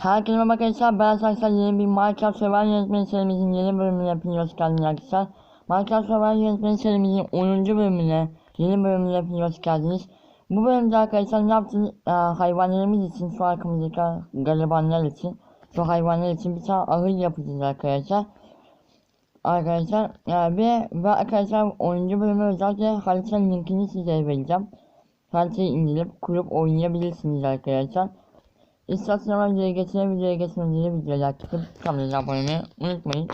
Herkese merhaba arkadaşlar. Ben Saksan yeni bir Minecraft Survival Yönetmeni serimizin yeni bölümüne hepiniz hoş geldiniz arkadaşlar. Minecraft Survival Yönetmeni serimizin 10. bölümüne, yeni bölümüne hepiniz hoş geldiniz. Bu bölümde arkadaşlar ne yaptınız? Ee, hayvanlarımız için, şu arkamızdaki garibanlar için, şu hayvanlar için bir tane ahır yapacağız arkadaşlar. Arkadaşlar e, ve, ve arkadaşlar 10. bölüme özellikle haritanın linkini size vereceğim. Haritayı indirip kurup oynayabilirsiniz arkadaşlar. İstasyona videoya geçene videoya geçmeden önce videoya like atıp kanala abone olmayı unutmayın.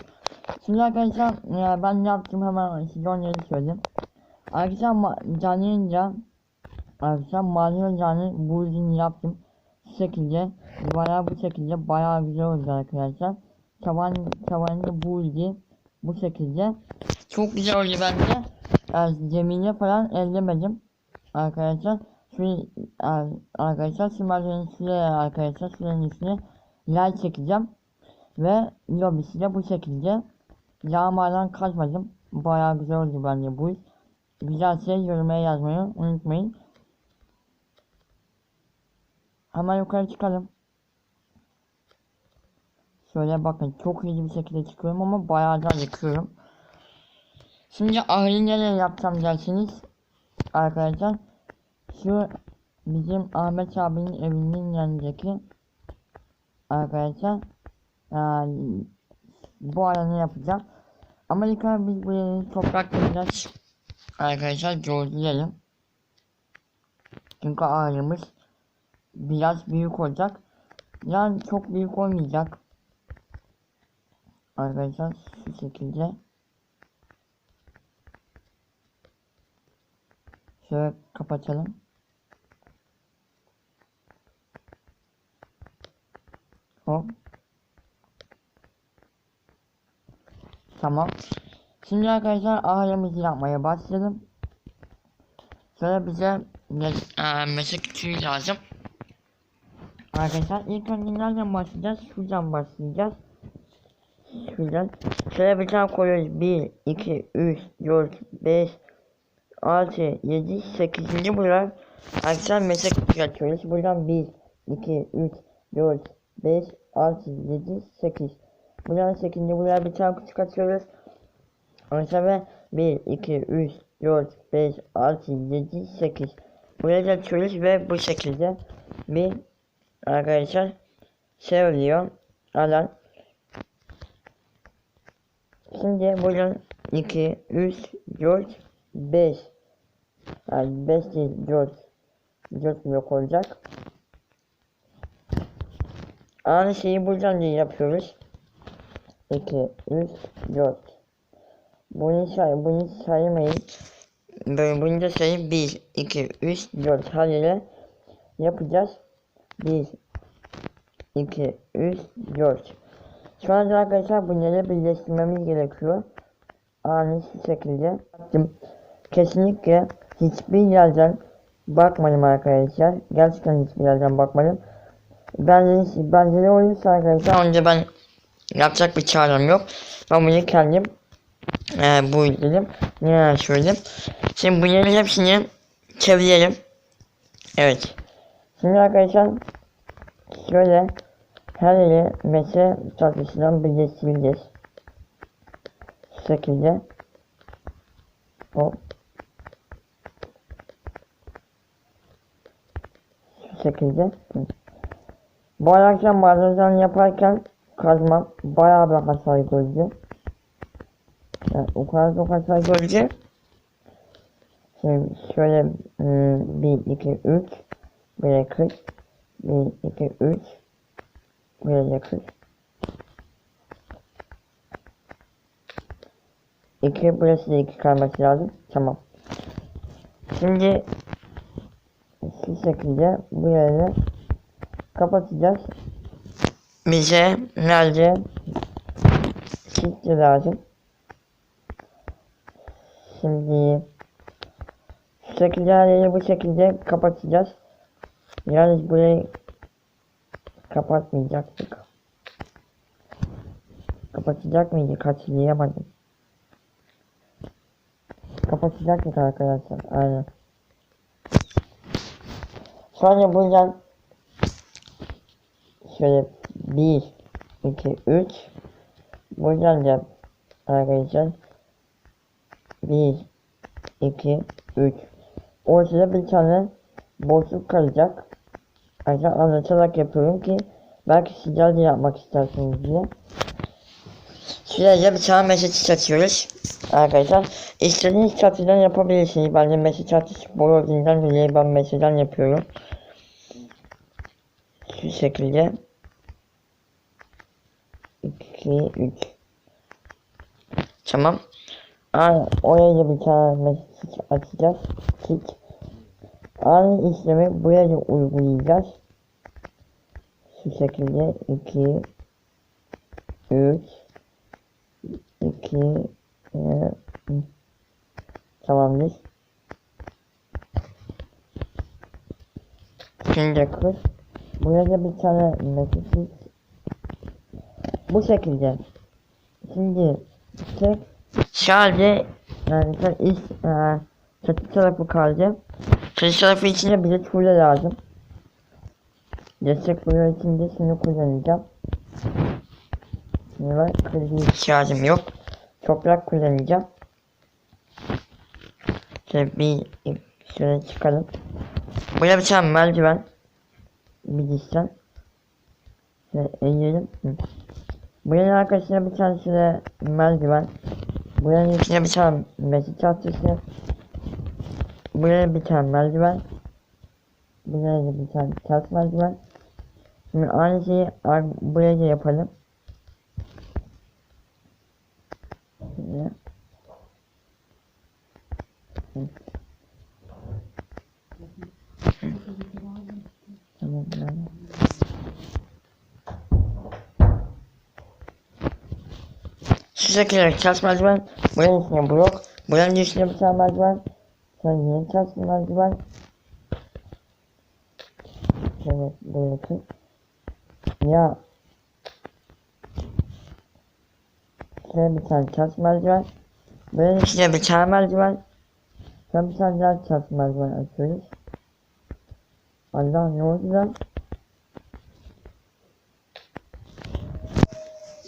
Şimdi arkadaşlar e, ben ne yaptım hemen size onları söyleyeyim. Arkadaşlar canlı yayınca arkadaşlar maden ocağını bu yüzünü yaptım. Şu şekilde bayağı bu şekilde bayağı güzel oldu arkadaşlar. Tavan tavanında bu yüzü bu şekilde. Çok güzel oldu bence. Yani zemine falan ellemedim arkadaşlar. Şu ar- arkadaşlar şu malzemenin şuraya arkadaşlar şuranın üstüne yay çekeceğim. Ve lobisi de bu şekilde. Yağmadan kazmadım. Bayağı güzel oldu bence bu iş. Güzelse yorumlara yazmayı unutmayın. Hemen yukarı çıkalım. Şöyle bakın çok iyi bir şekilde çıkıyorum ama bayağı da yıkıyorum. Şimdi ahırı nereye yapacağım dersiniz arkadaşlar. Şu bizim Ahmet abinin evinin yanındaki arkadaşlar yani bu alanı yapacağım. Ama ilk önce biz buraya toprak biraz arkadaşlar gözleyelim. Çünkü ağacımız biraz büyük olacak. Yani çok büyük olmayacak. Arkadaşlar şu şekilde. Şöyle kapatalım. Hop. Tamam. Şimdi arkadaşlar ağrımızı yapmaya başlayalım. Sonra bize e, meslek tüyü lazım. Arkadaşlar ilk önce nereden başlayacağız? Şuradan başlayacağız. Şuradan. Şöyle bir tane koyuyoruz. 1, 2, 3, 4, 5, 6, 7, 8. buralar. Arkadaşlar meslek tüyü açıyoruz. Buradan 1, 2, 3, 4, 5, 6, 7, 8. Buradan 8. buraya bir tane küçük açıyoruz. Ve 1, 2, 3, 4, 5, 6, 7, 8. Buraya da açıyoruz ve bu şekilde bir arkadaşlar şey oluyor. Alan. Şimdi buradan 2, 3, 4, 5. Yani 5 değil 4. 4 blok olacak. Aynı şeyi buradan da yapıyoruz. 2, 3, 4. Bunu say, bunu saymayın. Böyle bunu da sayın. 1, 2, 3, 4. Haliyle yapacağız. 1, 2, 3, 4. Şu anda arkadaşlar bunları birleştirmemiz gerekiyor. Aynı şekilde. Kesinlikle hiçbir yerden bakmadım arkadaşlar. Gerçekten hiçbir yerden bakmadım. Bence, bence ne olursa arkadaşlar önce ben yapacak bir çarem yok. Ben bunu kendim e, bu dedim. Ne söyledim. Şimdi bunların hepsini çevirelim. Evet. Şimdi arkadaşlar şöyle her yeri mese tahtasından birleştireceğiz. Şu şekilde. Hop. Şu şekilde. Hı. Akşam bazen yaparken kazmam bayağı bir hasar gördü. Yani o kadar çok hasar gördü. Şimdi şöyle ıı, 1, 2, 3 Buraya 40 1, 2, 3 Buraya 40 2 burası da 2 kalması lazım. Tamam. Şimdi şu şekilde bu yeri kapatacağız. Bize nerede çiftçi lazım. Şimdi şu şekilde her bu şekilde kapatacağız. Yalnız burayı kapatmayacaktık. Kapatacak mıydık? Hatırlayamadım. Kapatacaktık arkadaşlar. Aynen. Sonra buradan şöyle 1 2 3 buradan da arkadaşlar 1 2 3 ortada bir tane boşluk kalacak Arkadaşlar anlatarak yapıyorum ki belki sizler de yapmak istersiniz diye. Şuraya bir tane mesaj atıyoruz. Arkadaşlar istediğiniz çatıdan yapabilirsiniz. Ben de mesaj atı spor olduğundan dolayı ben mesajdan yapıyorum. Şu şekilde. 2 3 Tamam. Aa, oraya bir tane mesaj atacağız. Tik. Aynı işlemi buraya da uygulayacağız. Şu şekilde 2 3 2 e, Tamamdır. Şimdi kız. Buraya da bir tane mesaj Bu şekilde. Şimdi tek sadece yani sen iş e, çatı tarafı kaldı. Çatı tarafı içinde bize tuğla lazım. Destek tuğla için de şunu kullanacağım. Şimdi ben kredi ihtiyacım yok. Toprak kullanacağım. Şöyle bir şöyle çıkalım. Buraya bir tane merdiven. Bir dişten. Şöyle eğelim. Buranın arkasına bir tane şöyle merdiven. Buranın içine bir tane mesut tahtası. Buraya bir tane merdiven. Buraya bir tane taht merdiven. Şimdi aynı şeyi buraya da yapalım. Şöyle. Hı. Hı. Tamam yani. Şekilde taş merdiven, buranın üstüne blok, buranın üstüne bir tane merdiven, sonra yeni taş merdiven. Evet, böyle Ya. Şöyle bir tane taş merdiven, buranın üstüne bir tane merdiven, sonra bir tane daha taş merdiven açıyoruz. Allah ne oldu lan?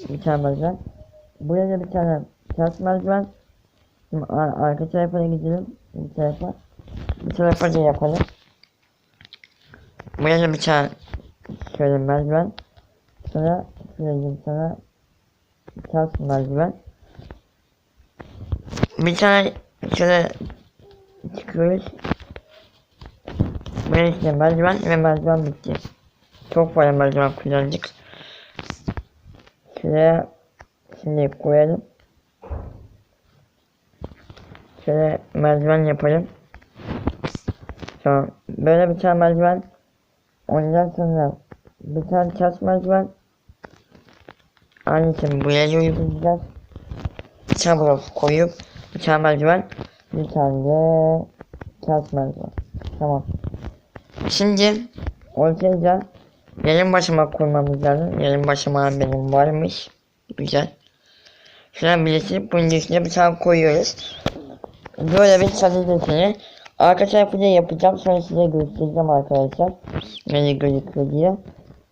Bir tane merdiven. Buraya da bir tane ters merdiven. Şimdi ar arka tarafına gidelim. Bu tarafa. Bu tarafa da yapalım. Buraya da bir tane şöyle merdiven. Sonra şöyle sana ters merdiven. Bir tane şöyle çıkıyoruz. Buraya işte merdiven ve merdiven bitti. Çok fazla merdiven kullandık. Şuraya Şimdi koyalım. Şöyle merdiven yapalım. Tamam. Böyle bir tane merdiven. Ondan sonra bir tane taş merdiven. Aynısını buraya uygulayacağız. Bir tane blok koyup bir tane merdiven. Bir tane de taş merdiven. Tamam. Şimdi ortaya yarım başıma kurmamız lazım. Yarım başıma benim varmış. Güzel. Şuradan birleştirip bunun üstüne tane koyuyoruz. Böyle bir çatı Arka tarafı da yapacağım. Sonra size göstereceğim arkadaşlar. Ne gözüküyor diye.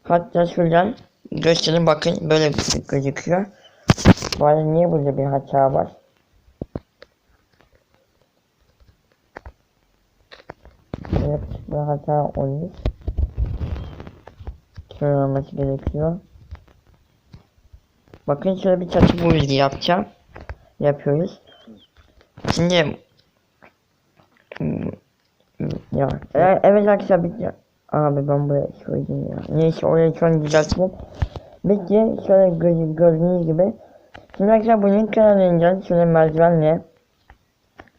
Hatta şuradan gösterin bakın. Böyle gözüküyor. Bu arada niye burada bir hata var? Evet, bir hata olmuş. Şöyle olması gerekiyor. Bakın şöyle bir çatı bu ilgi yapacağım. Yapıyoruz. Şimdi hmm, ya e, evet arkadaşlar bitti. Abi ben buraya koydum ya. Neyse şu an düzelttim. Bitti. Şöyle gördüğünüz gibi. Şimdi arkadaşlar bunun kenarından şöyle merdivenle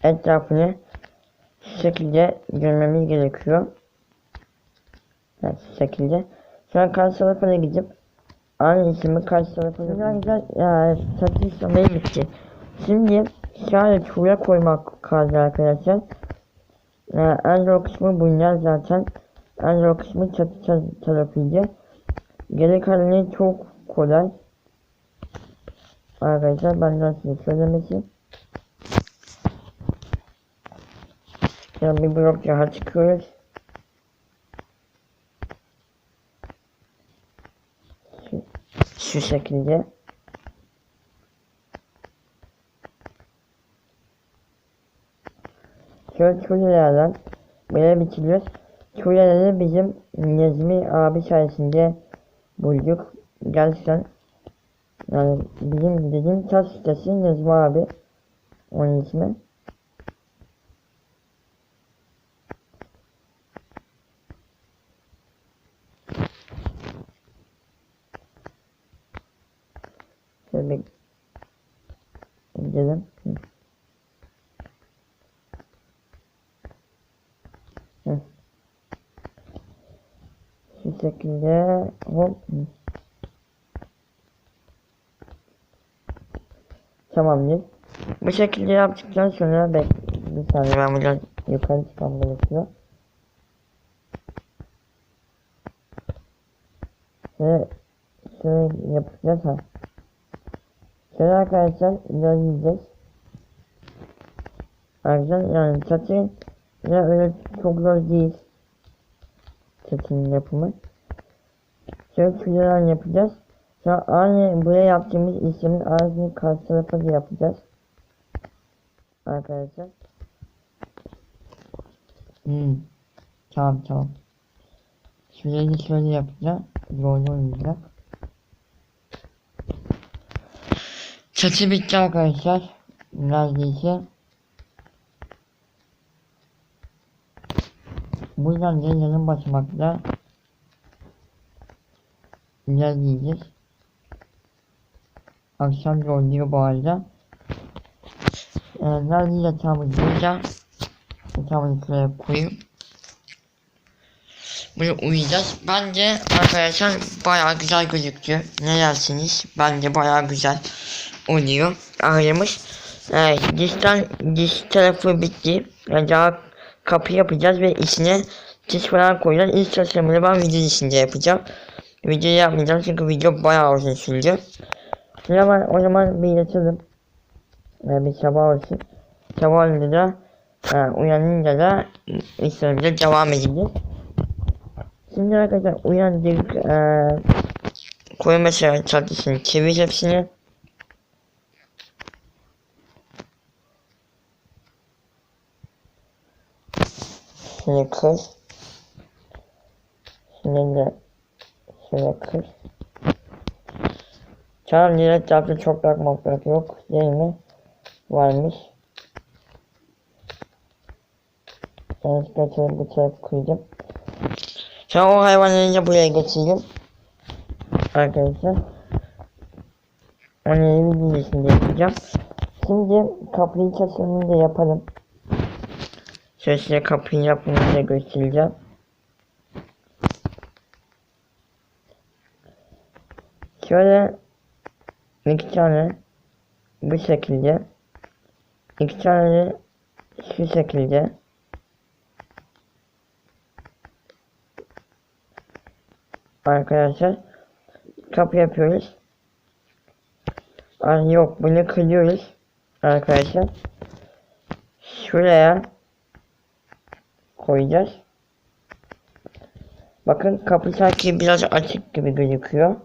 etrafını şu şekilde görmemiz gerekiyor. Evet, şu şekilde. Sonra tarafa gidip Aynı ismi karşı tarafa güzel ya satış sonraya bitti. Şimdi şöyle çuya koymak kaldı arkadaşlar. Yani en zor kısmı bunlar zaten. En zor kısmı çatı tarafıydı. Geri kalanı çok kolay. Arkadaşlar benden size söylemesi. Şimdi bir blok daha çıkıyoruz. Şu şekilde. Şöyle çulelerden böyle bitiriyoruz. Çuleleri bizim Nezmi abi sayesinde bulduk. Gerçekten yani bizim dediğim taş sitesi Nezmi abi. Onun ismi. Şöyle bir gidelim. Hı. Hı. Şu şekilde hop. Hı. Tamamdır. Bu şekilde yaptıktan sonra bek bir saniye ben biraz yukarı çıkmam gerekiyor. Şöyle, şöyle yapacağız ha. Şöyle arkadaşlar ilerleyeceğiz. Arkadaşlar yani çatı ya öyle çok zor değil. Çatının yapımı. Şöyle tüylerden yapacağız. Sonra aynı buraya yaptığımız işlemin aynısını karşı tarafa da yapacağız. Arkadaşlar. Hmm. Tamam tamam. Şurayı şöyle yapacağım. Doğru olacak. Çatı bitti arkadaşlar. Neredeyse. Buradan da yanın basamakla ilerleyeceğiz. Akşam yolluyor bu arada. Ee, nerede yatağımız burada. Yatağımızı şuraya koyayım. Böyle uyuyacağız. Bence arkadaşlar bayağı güzel gözüktü. Ne dersiniz? Bence bayağı güzel oluyor. Ağrımış. Evet, dişten, diş tarafı bitti. Yani daha kapı yapacağız ve içine diş falan koyacağız. İlk çalışmaları ben video içinde yapacağım. Video yapmayacağım çünkü video bayağı uzun sürdü. Zaman, o zaman bir yatalım. Ee, bir sabah olsun. Sabah olunca da e, uyanınca da işlerimize devam edeceğiz. Şimdi arkadaşlar uyandık. Ee, koyma çatısını çevir hepsini. Şimdi kır. Şimdi de şöyle kır. Tamam direkt yaptı çok bakmak yok değil mi? Varmış. Ben götürüp bu tarafı koyacağım. Sonra o hayvanları buraya geçireyim. Arkadaşlar. Onu bir videosunda yapacağım. Şimdi kapıyı tasarımını da yapalım. Şöyle size kapıyı yapmayı da göstereceğim. Şöyle iki bu şekilde iki şu şekilde arkadaşlar kapı yapıyoruz. Ay yok bunu kırıyoruz arkadaşlar. Şuraya koyacağız. Bakın kapı sanki biraz açık gibi gözüküyor.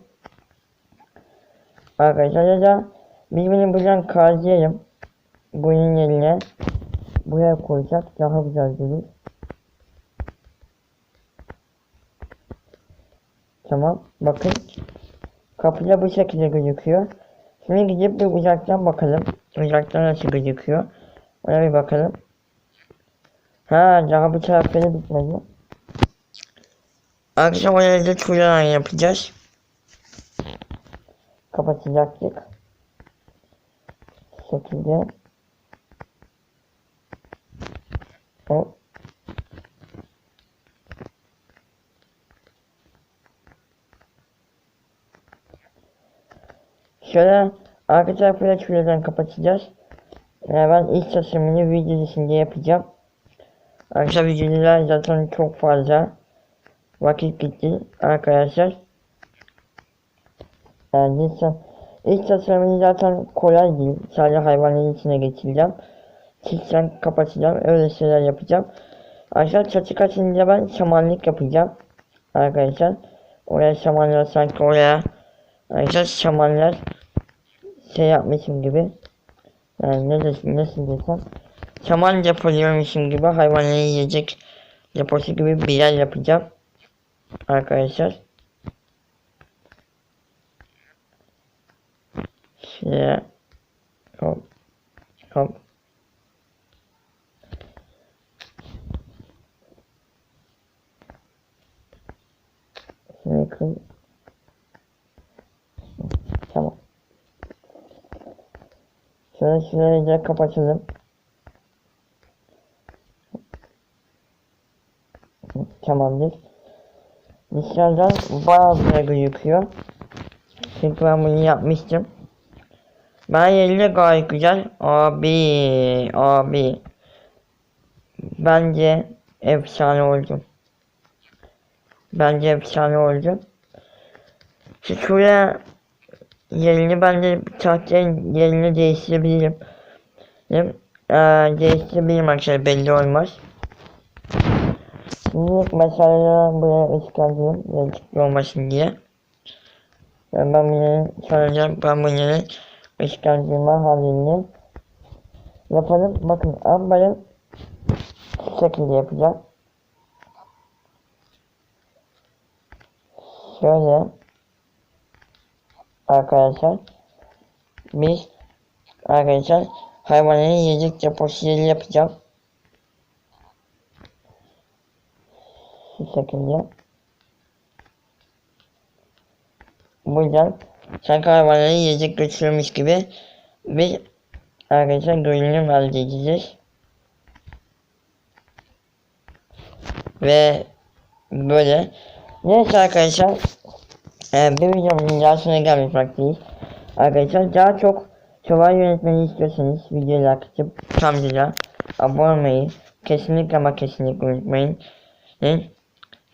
Arkadaşlar da bunu buradan kazıyalım. Bunun yerine buraya koyacak daha güzel durur. Tamam. Bakın. Kapıda bu şekilde gözüküyor. Şimdi gidip bir uzaktan bakalım. Uzaktan nasıl gözüküyor. Ona bir bakalım. Ha daha bu tarafları bitmedi. Akşam oraya da yapacağız. Kapatacaktık. Bu şekilde. Hop. Şöyle arka tarafıyla şuradan kapatacağız. Yani ben ilk tasarımını video içinde yapacağım. Arkadaşlar videolar zaten çok fazla vakit gitti arkadaşlar. Yani ilk, ilk tasarımını zaten kolay değil. Sadece hayvanların içine geçireceğim. Çiçekten kapatacağım. Öyle şeyler yapacağım. Arkadaşlar çatı kaçınca ben şamanlık yapacağım. Arkadaşlar. Oraya şamanlar sanki oraya Arkadaşlar şamanlar şey yapmışım gibi. Yani ne desin, nasıl desem. Şaman depoluyormuşum gibi hayvanları yiyecek deposu gibi bir yer yapacağım. Arkadaşlar. Şuraya hop hop Şuraya koy. Tamam. Şöyle şurayı da kapatalım. Tamamdır. Dışarıdan bayağı bir gözüküyor. Çünkü ben bunu yapmıştım. Ben yerine gayet güzel. Abi, abi. Bence efsane oldu. Bence efsane oldu. Şu şuraya yerini ben de tahtın yerini değiştirebilirim. Ee, değiştirebilirim arkadaşlar belli olmaz. Şimdi mesela buraya ıskaldım yazıklı olmasın diye. Ben, bunu soracağım. Ben bunların ıskaldırma halini yapalım. Bakın ambarı şu şekilde yapacağım. Şöyle arkadaşlar biz arkadaşlar hayvanların yiyecek deposu yeri yapacağım. Şu şekilde. Buradan sanki hayvanları yiyecek götürülmüş gibi bir arkadaşlar görünüm elde edeceğiz. Ve böyle. Neyse arkadaşlar. Ee, bir videomuzun daha sonuna gelmiş vaktiyiz. Arkadaşlar daha çok çoban yönetmeni istiyorsanız videoyu like atıp kanalımıza abone olmayı kesinlikle ama kesinlikle unutmayın.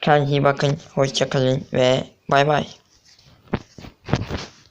Kendinize iyi bakın. Hoşçakalın ve bay bay.